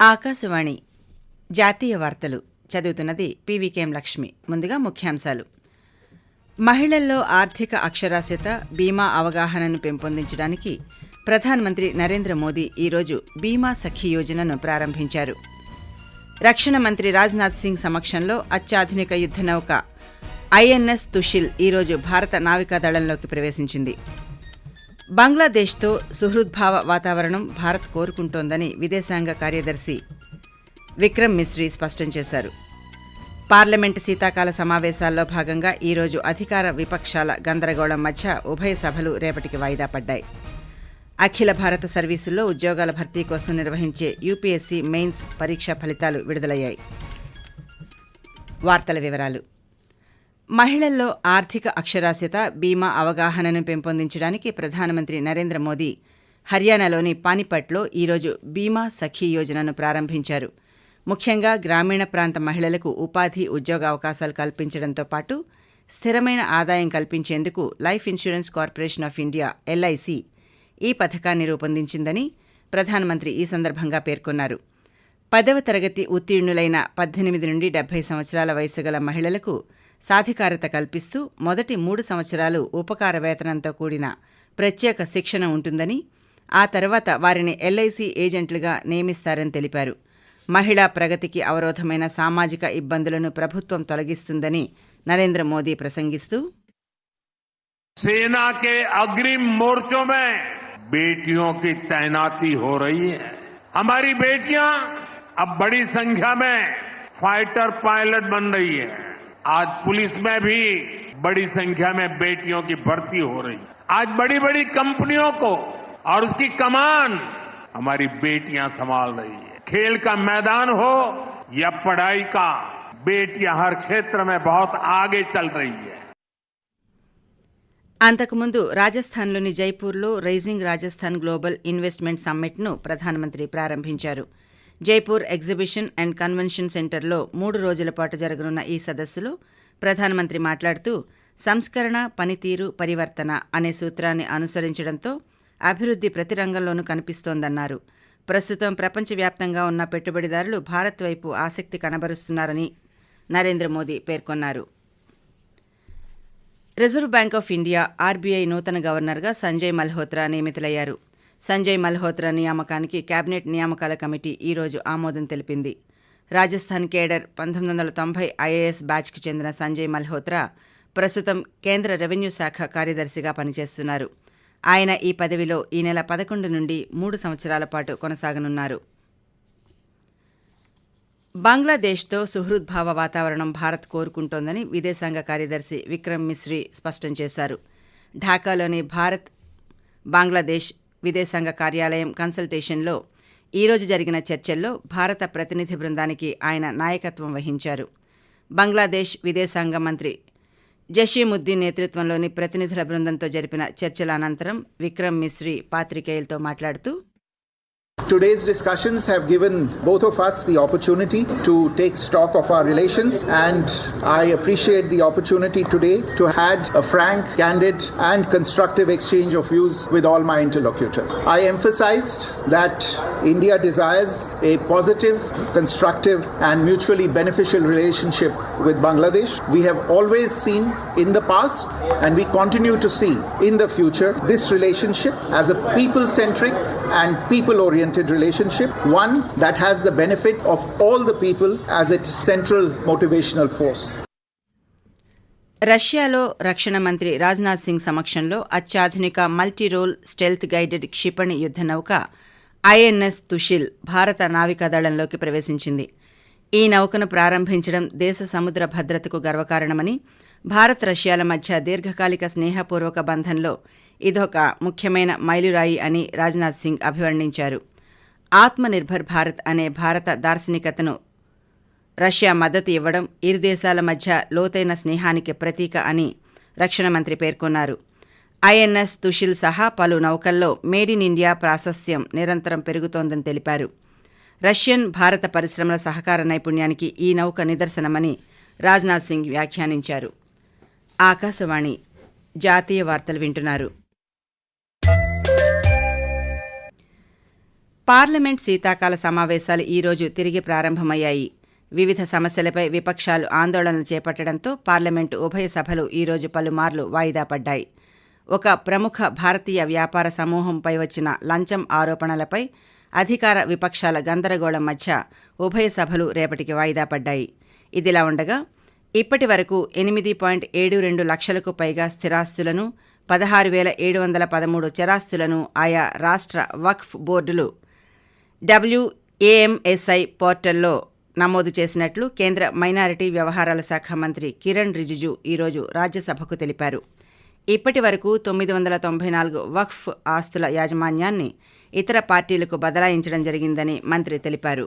ఆకాశవాణి జాతీయ వార్తలు చదువుతున్నది పీవీకేఎం లక్ష్మి. ముందుగా ముఖ్యాంశాలు. మహిళల్లో ఆర్థిక అక్షరాస్యత బీమా అవగాహనను పెంపొందించడానికి ప్రధానమంత్రి నరేంద్ర మోదీ ఈరోజు బీమా సఖీ యోజనను ప్రారంభించారు. రక్షణ మంత్రి రాజ్నాథ్ సింగ్ సమక్షంలో అత్యాధునిక యుద్ధ నౌక ఐఎన్ఎస్ తుషిల్ ఈరోజు భారత నావికాదళంలోకి ప్రవేశించింది. బంగ్లాదేశ్తో సుహృద్భావ వాతావరణం భారత్ కోరుకుంటోందని విదేశాంగ కార్యదర్శి విక్రమ్ మిశ్రీ స్పష్టం చేశారు. పార్లమెంటు శీతాకాల సమావేశాల్లో భాగంగా ఈరోజు అధికార విపక్షాల గందరగోళం మధ్య ఉభయ సభలు రేపటికి వాయిదా పడ్డాయి. అఖిల భారత సర్వీసుల్లో ఉద్యోగాల భర్తీ కోసం నిర్వహించే యూపీఎస్సీ మెయిన్స్ పరీక్ష ఫలితాలు విడుదలయ్యాయి. వార్తల వివరాలు. మహిళల్లో ఆర్థిక అక్షరాస్యత బీమా అవగాహనను పెంపొందించడానికి ప్రధానమంత్రి నరేంద్ర మోదీ హర్యానాలోని పానిపట్లో ఈరోజు బీమా సఖీ యోజనను ప్రారంభించారు. ముఖ్యంగా గ్రామీణ ప్రాంత మహిళలకు ఉపాధి ఉద్యోగ అవకాశాలు కల్పించడంతో పాటు స్థిరమైన ఆదాయం కల్పించేందుకు Life Insurance Corporation of India LIC ఈ పథకాన్ని రూపొందించిందని ప్రధానమంత్రి ఈ సందర్భంగా పేర్కొన్నారు. పదవ తరగతి ఉత్తీర్ణులైన పద్దెనిమిది నుండి డెబ్బై సంవత్సరాల వయసు గల మహిళలకు సాధికారత కల్పిస్తూ మొదటి మూడు సంవత్సరాలు ఉపకార వేతనంతో కూడిన ప్రత్యేక శిక్షణ ఉంటుందని ఆ తర్వాత వారిని ఎల్ఐసి ఏజెంట్లుగా నియమిస్తారని తెలిపారు మహిళా ప్రగతికి అవరోధమైన సామాజిక ఇబ్బందులను ప్రభుత్వం తొలగిస్తుందని నరేంద్ర మోదీ ప్రసంగిస్తూ सेना के अग्रिम मोर्चों में बेटियों की तैनाती हो रही है हमारी बेटियां अब बड़ी संख्या में फाइटर पायलट बन रही है आज पुलिस में भी बड़ी संख्या में बेटियों की भर्ती हो रही है आज बड़ी बड़ी कंपनियों को और उसकी कमान हमारी बेटियां संभाल रही है खेल का मैदान हो या पढ़ाई का बेटियां हर क्षेत्र में बहुत आगे चल रही है అంతకుముందు రాజస్థాన్లోని జైపూర్లో రైజింగ్ రాజస్థాన్ గ్లోబల్ ఇన్వెస్ట్మెంట్ సమ్మిట్ను ప్రధానమంత్రి ప్రారంభించారు జైపూర్ ఎగ్జిబిషన్ అండ్ కన్వెన్షన్ సెంటర్లో మూడు రోజుల పాటు జరగనున్న ఈ సదస్సులో ప్రధానమంత్రి మాట్లాడుతూ సంస్కరణ పనితీరు పరివర్తన అనే సూత్రాన్ని అనుసరించడంతో అభివృద్ధి ప్రతి రంగంలోనూ కనిపిస్తోందన్నారు. ప్రస్తుతం ప్రపంచవ్యాప్తంగా ఉన్న పెట్టుబడిదారులు భారత్ వైపు ఆసక్తి కనబరుస్తున్నారని నరేంద్ర మోదీ పేర్కొన్నారు. Reserve Bank of India RBI నూతన గవర్నర్గా సంజయ్ మల్హోత్రా నియమితులయ్యారు. సంజయ్ మల్హోత్రా నియామకానికి కేబినెట్ నియామకాల కమిటీ ఈరోజు ఆమోదం తెలిపింది. రాజస్థాన్ కేడర్ పంతొమ్మిది వందల తొంభై ఐఏఎస్ బ్యాచ్కి చెందిన సంజయ్ మల్హోత్రా ప్రస్తుతం కేంద్ర రెవెన్యూ శాఖ కార్యదర్శిగా పనిచేస్తున్నారు. ఆయన ఈ పదవిలో ఈ నెల పదకొండు నుండి మూడు సంవత్సరాల పాటు కొనసాగనున్నారు. బంగ్లాదేశ్తో సుహృద్భావ వాతావరణం భారత్ కోరుకుంటోందని విదేశాంగ కార్యదర్శి విక్రమ్ మిశ్రీ స్పష్టం చేశారు. ఢాకాలోని భారత్ బంగ్లాదేశ్ విదేశాంగ కార్యాలయం కన్సల్టేషన్లో ఈరోజు జరిగిన చర్చల్లో భారత ప్రతినిధి బృందానికి ఆయన నాయకత్వం వహించారు. బంగ్లాదేశ్ విదేశాంగ మంత్రి జషీముద్దీన్ నేతృత్వంలోని ప్రతినిధుల బృందంతో జరిపిన చర్చల అనంతరం విక్రమ్ మిశ్రీ పాత్రికేయులతో మాట్లాడుతూ Today's discussions have given both of us the opportunity to take stock of our relations, and I appreciate the opportunity today to have a frank, candid, and constructive exchange of views with all my interlocutors. I emphasized that India desires a positive, constructive, and mutually beneficial relationship with Bangladesh. We have always seen in the past, and we continue to see in the future, this relationship as a people centric and people oriented relationship, one that has the benefit of all the people as its central motivational force. రష్యాలో రక్షణ మంత్రి రాజ్నాథ్ సింగ్ సమక్షంలో అత్యాధునిక multirole stealth guided క్షిపణి యుద్ధ నౌక INS తుషిల్ భారత నావికాదళంలోకి ప్రవేశించింది. ఈ నౌకను ప్రారంభించడం దేశ సముద్ర భద్రతకు గర్వకారణమని భారత్ రష్యాల మధ్య దీర్ఘకాలిక స్నేహపూర్వక బంధంలో ఇదొక ముఖ్యమైన మైలురాయి అని రాజ్నాథ్ సింగ్ అభివర్ణించారు. ఆత్మనిర్భర్ భారత్ అనే భారత దార్శనికతను రష్యా మద్దతు ఇవ్వడం ఇరు దేశాల మధ్య లోతైన స్నేహానికి ప్రతీక అని రక్షణ మంత్రి పేర్కొన్నారు. ఐఎన్ఎస్ తుషిల్ సహా పలు నౌకల్లో మేడ్ ఇన్ ఇండియా ప్రాశస్త్యం నిరంతరం పెరుగుతోందని తెలిపారు. రష్యన్ భారత పరిశ్రమల సహకార నైపుణ్యానికి ఈ నౌక నిదర్శనమని రాజ్నాథ్ సింగ్ వ్యాఖ్యానించారు. ఆకాశవాణి జాతీయ వార్తలు వింటున్నారు. పార్లమెంట్ శీతాకాల సమావేశాలు ఈరోజు తిరిగి ప్రారంభమయ్యాయి. వివిధ సమస్యలపై విపక్షాలు ఆందోళనలు చేపట్టడంతో పార్లమెంటు ఉభయ సభలు ఈరోజు పలుమార్లు వాయిదా పడ్డాయి. ఒక ప్రముఖ భారతీయ వ్యాపార సమూహంపై వచ్చిన లంచం ఆరోపణలపై అధికార విపక్షాల గందరగోళం మధ్య ఉభయ సభలు రేపటికి వాయిదా పడ్డాయి. ఇదిలా ఉండగా ఇప్పటి వరకు ఎనిమిది పాయింట్ ఏడు రెండు లక్షలకు పైగా స్థిరాస్తులను పదహారు వేల ఏడు వందల పదమూడు చరాస్తులను ఆయా రాష్ట్ర వక్ఫ్ బోర్డులు డబ్ల్యూఏఎంఎస్ఐ పోర్టల్లో నమోదు చేసినట్లు కేంద్ర మైనారిటీ వ్యవహారాల శాఖ మంత్రి కిరణ్ రిజిజు ఈరోజు రాజ్యసభకు తెలిపారు. ఇప్పటి వరకు తొమ్మిది వందల తొంభై నాలుగు వక్ఫ్ ఆస్తుల యాజమాన్యాన్ని ఇతర పార్టీలకు బదలాయించడం జరిగిందని మంత్రి తెలిపారు.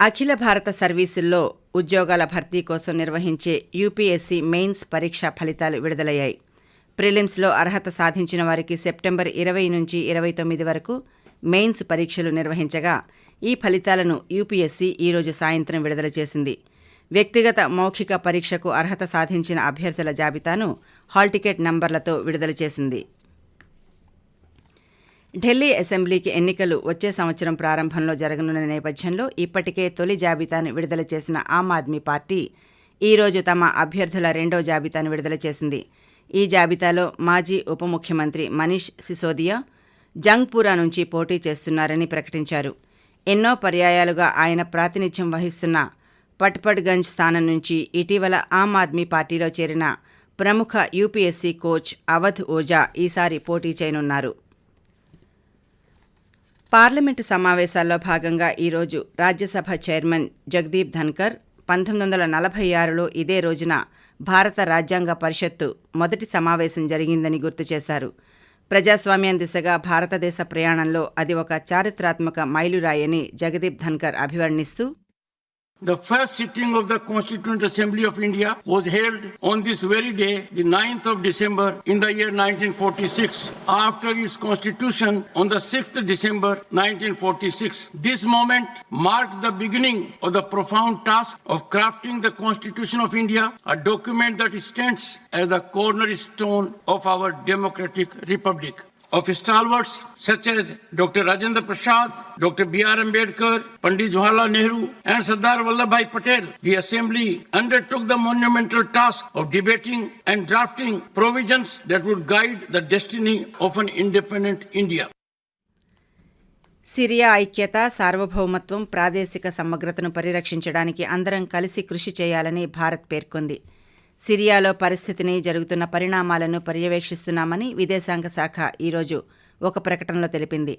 అఖిల భారత సర్వీసుల్లో ఉద్యోగాల భర్తీ కోసం నిర్వహించే యూపీఎస్సీ మెయిన్స్ పరీక్ష ఫలితాలు విడుదలయ్యాయి. ప్రిలిమ్స్లో అర్హత సాధించిన వారికి సెప్టెంబర్ ఇరవై నుంచి ఇరవై తొమ్మిది వరకు మెయిన్స్ పరీక్షలు నిర్వహించగా ఈ ఫలితాలను యూపీఎస్సీ ఈరోజు సాయంత్రం విడుదల చేసింది. వ్యక్తిగత మౌఖిక పరీక్షకు అర్హత సాధించిన అభ్యర్థుల జాబితాను హాల్ టికెట్ నంబర్లతో విడుదల చేసింది. ఢిల్లీ అసెంబ్లీకి ఎన్నికలు వచ్చే సంవత్సరం ప్రారంభంలో జరగనున్న నేపథ్యంలో ఇప్పటికే తొలి జాబితాను విడుదల చేసిన ఆమ్ ఆద్మీ పార్టీ ఈరోజు తమ అభ్యర్థుల రెండో జాబితాను విడుదల చేసింది. ఈ జాబితాలో మాజీ ఉప ముఖ్యమంత్రి మనీష్ సిసోదియా జంగ్పూరా నుంచి పోటీ చేస్తున్నారని ప్రకటించారు. ఎన్నో పర్యాయాలుగా ఆయన ప్రాతినిధ్యం వహిస్తున్న పట్పడ్గంజ్ స్థానం నుంచి ఇటీవల ఆమ్ ఆద్మీ పార్టీలో చేరిన ప్రముఖ యూపీఎస్సీ కోచ్ అవధ్ ఓజా ఈసారి పోటీ చేయనున్నారు. పార్లమెంటు సమావేశాల్లో భాగంగా ఈరోజు రాజ్యసభ చైర్మన్ జగదీప్ ధన్కర్ పంతొమ్మిది వందల నలభై ఆరులో ఇదే రోజున భారత రాజ్యాంగ పరిషత్తు మొదటి సమావేశం జరిగిందని గుర్తు చేశారు. ప్రజాస్వామ్యం దిశగా భారతదేశ ప్రయాణంలో అది ఒక చారిత్రాత్మక మైలురాయని జగదీప్ ధన్కర్ అభివర్ణిస్తూ The first sitting of the Constituent Assembly of India was held on this very day, the 9th of December in the year 1946, after its constitution on the 6th December 1946. This moment marked the beginning of the profound task of crafting the Constitution of India, a document that stands as the cornerstone of our democratic republic. Of stalwarts such as Dr. Rajendra Prasad, Dr. B.R. Ambedkar, Pandit Jawaharlal Nehru, and Sardar Vallabhai Patel, the Assembly undertook the monumental task of debating and drafting provisions that would guide the destiny of an independent India. Syria ఐక్యత సార్వభౌమత్వం ప్రాదేశిక సమగ్రతను పరిరక్షించడానికి అందరం కలిసి కృషి చేయాలని భారత్ పేర్కొంది సిరియాలో పరిస్థితిని జరుగుతున్న పరిణామాలను పర్యవేక్షిస్తున్నామని విదేశాంగ శాఖ ఈరోజు ఒక ప్రకటనలో తెలిపింది.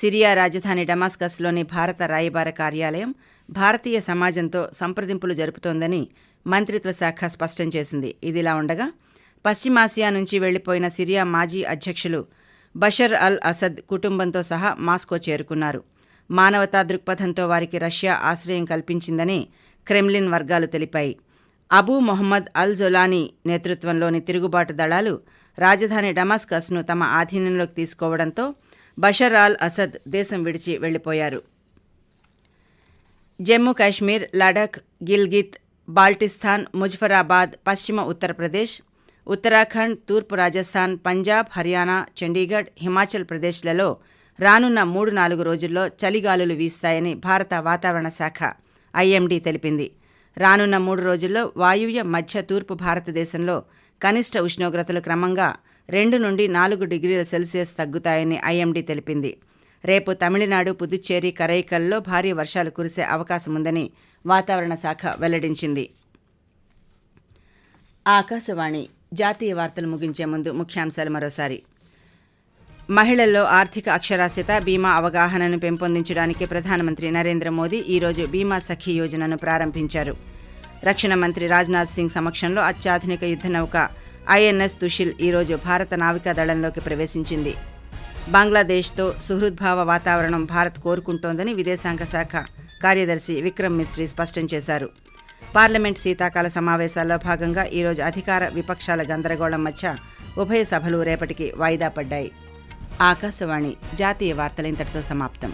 సిరియా రాజధాని డమాస్కస్లోని భారత రాయబార కార్యాలయం భారతీయ సమాజంతో సంప్రదింపులు జరుపుతోందని మంత్రిత్వ శాఖ స్పష్టం చేసింది. ఇదిలా ఉండగా పశ్చిమాసియా నుంచి వెళ్ళిపోయిన సిరియా మాజీ అధ్యక్షులు బషర్ అల్ అసద్ కుటుంబంతో సహా మాస్కో చేరుకున్నారు. మానవతా దృక్పథంతో వారికి రష్యా ఆశ్రయం కల్పించిందని క్రెమ్లిన్ వర్గాలు తెలిపాయి. అబూ మొహమ్మద్ అల్ జొలానీ నేతృత్వంలోని తిరుగుబాటు దళాలు రాజధాని డమాస్కస్ను తమ ఆధీనంలోకి తీసుకోవడంతో బషర్ అల్ అసద్ దేశం విడిచి వెళ్ళిపోయారు జమ్మూ కాశ్మీర్ లడఖ్ గిల్గిత్ బాల్టిస్తాన్ ముజఫరాబాద్ పశ్చిమ ఉత్తరప్రదేశ్ ఉత్తరాఖండ్ తూర్పు రాజస్థాన్ పంజాబ్ హర్యానా చండీగఢ్ హిమాచల్ ప్రదేశ్లలో రానున్న మూడు నాలుగు రోజుల్లో చలిగాలులు వీస్తాయని భారత వాతావరణ శాఖ ఐఎండీ తెలిపింది. రానున్న మూడు రోజుల్లో వాయువ్య మధ్య తూర్పు భారతదేశంలో కనిష్ట ఉష్ణోగ్రతలు క్రమంగా రెండు నుండి నాలుగు డిగ్రీల సెల్సియస్ తగ్గుతాయని ఐఎండీ తెలిపింది. రేపు తమిళనాడు పుదుచ్చేరి కరైకల్లో భారీ వర్షాలు కురిసే అవకాశం ఉందని వాతావరణ శాఖ వెల్లడించింది. ఆకాశవాణి జాతీయ వార్తలు ముగించే ముందు ముఖ్యాంశాలు మరోసారి. మహిళల్లో ఆర్థిక అక్షరాస్యత బీమా అవగాహనను పెంపొందించడానికి ప్రధానమంత్రి నరేంద్ర మోదీ ఈరోజు బీమా సఖీ యోజనను ప్రారంభించారు. రక్షణ మంత్రి రాజ్నాథ్ సింగ్ సమక్షంలో అత్యాధునిక యుద్ధ నౌక ఐఎన్ఎస్ తుషిల్ ఈరోజు భారత నావికాదళంలోకి ప్రవేశించింది. బంగ్లాదేశ్తో సుహృద్భావ వాతావరణం భారత్ కోరుకుంటోందని విదేశాంగ శాఖ కార్యదర్శి విక్రమ్ మిస్రీ స్పష్టం చేశారు. పార్లమెంట్ శీతాకాల సమావేశాల్లో భాగంగా ఈరోజు అధికార విపక్షాల గందరగోళం మధ్య ఉభయ సభలు రేపటికి వాయిదా పడ్డాయి. ఆకాశవాణి జాతీయ వార్తలు ఇంతటితో సమాప్తం.